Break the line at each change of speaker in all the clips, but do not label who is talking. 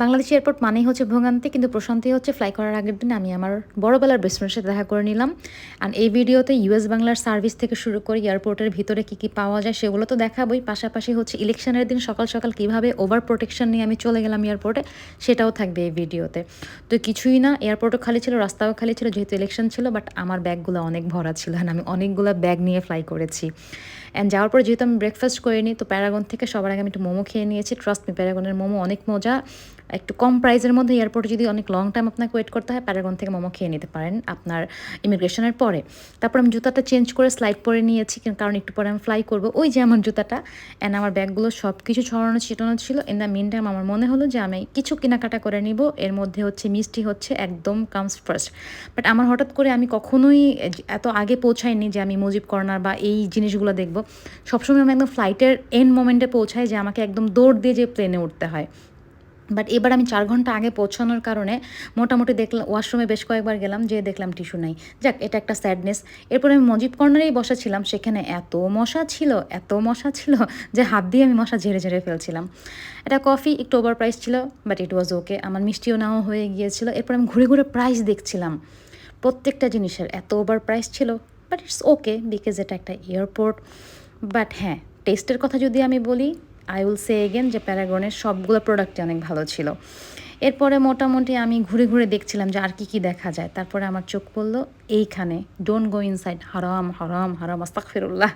Bangladesh airport মানেই হচ্ছে ভোগান্তি, কিন্তু প্রশান্তি হচ্ছে ফ্লাই করার আগের দিন। আমি আমার বড়বেলার বেস্ট ফ্রেন্ডের সাথে দেখা করে নিলাম। আর এই ভিডিওতে ইউএস বাংলার সার্ভিস থেকে শুরু করে এয়ারপোর্টের ভিতরে কী কী পাওয়া যায় সেগুলো তো দেখাবই। পাশাপাশি হচ্ছে ইলেকশনের দিন সকাল সকাল কীভাবে ওভার প্রোটেকশন নিয়ে আমি চলে গেলাম এয়ারপোর্টে, সেটাও থাকবে এই ভিডিওতে। তো কিছুই না, এয়ারপোর্টও খালি ছিল, রাস্তাও খালি ছিল, যেহেতু ইলেকশন ছিল বাট আমার ব্যাগগুলো অনেক ভরা ছিল আমি অনেকগুলো ব্যাগ নিয়ে ফ্লাই করেছি। অ্যান্ড যাওয়ার পর যেহেতু আমি ব্রেকফাস্ট করে নিই তো প্যারাগন থেকে সবার আগে আমি একটু মোমো খেয়ে নিয়েছি। ট্রাস্ট মি প্যারাগনের মোমো অনেক মজা। একটু কম প্রাইসের মধ্যে এয়ারপোর্টে যদি অনেক লং টাইম আপনাকে ওয়েট করতে হয় প্যারাগন থেকে মোমো খেয়ে নিতে পারেন আপনার ইমিগ্রেশনের পরে। তারপর আমি জুতাটা চেঞ্জ করে স্লাইড পরে নিয়েছি কারণ একটু পরে আমি ফ্লাই করব। ওই যে আমার জুতাটা অ্যান্ড আমার ব্যাগগুলো সব কিছু ছড়ানো ছিটানো ছিল। ইন দ্য মিন টাইম আমার মনে হলো যে আমি কিছু কেনাকাটা করে নিব। এর মধ্যে হচ্ছে মিষ্টি হচ্ছে, একদম কামস ফার্স্ট বাট আমার হঠাৎ করে আমি কখনোই এত আগে পৌঁছাইনি যে আমি মুজিব কর্নার বা এই জিনিসগুলো দেখব। সবসময় আমি একদম ফ্লাইটের এন্ড মোমেন্টে পৌঁছাই যে আমাকে একদম দৌড় দিয়ে যে প্লেনে উঠতে হয়। বাট এবার আমি চার ঘণ্টা আগে পৌঁছানোর কারণে মোটামুটি দেখলাম ওয়াশরুমে বেশ কয়েকবার গেলাম যে দেখলাম টিস্যু নাই। যাক, এটা একটা স্যাডনেস এরপর আমি মজিব কর্নারেই বসা ছিলাম, সেখানে এত মশা ছিল, এত মশা ছিল যে হাত দিয়ে আমি মশা ঝেড়ে ঝেড়ে ফেলছিলাম। এটা কফি একটু ওভার প্রাইস ছিল বাট ইট ওয়াজ ওকে আমার মিষ্টিও নাও হয়ে গিয়েছিল। এরপর আমি ঘুরে ঘুরে প্রাইস দেখছিলাম। প্রত্যেকটা জিনিসের এত ওভার প্রাইস ছিল বাট ইটস ওকে বিকজ এটা একটা এয়ারপোর্ট বাট হ্যাঁ টেস্টের কথা যদি আমি বলি আই উইল সে এগেন যে প্যারাগনের সবগুলো প্রোডাক্টই অনেক ভালো ছিল। এরপরে মোটামুটি আমি ঘুরে ঘুরে দেখছিলাম যে আর কি কি দেখা যায়। তারপরে আমার চোখ পড়ল, এইখানে ডোন্ট গো ইনসাইড হারাম হারাম হারাম আস্তাক ফেরুল্লাহ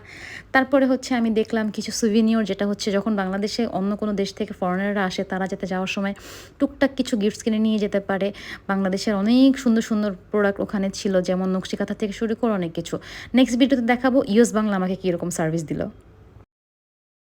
তারপরে হচ্ছে আমি দেখলাম কিছু সুভিনিয়র যেটা হচ্ছে যখন বাংলাদেশে অন্য কোনো দেশ থেকে ফরেনাররা আসে, তারা যাতে যাওয়ার সময় টুকটাক কিছু গিফটস কিনে নিয়ে যেতে পারে। বাংলাদেশের অনেক সুন্দর সুন্দর প্রোডাক্ট ওখানে ছিল, যেমন নকশিকাথা থেকে শুরু করে অনেক কিছু। নেক্সট ভিডিওতে দেখাবো ইউএস বাংলা আমাকে কীরকম সার্ভিস দিল।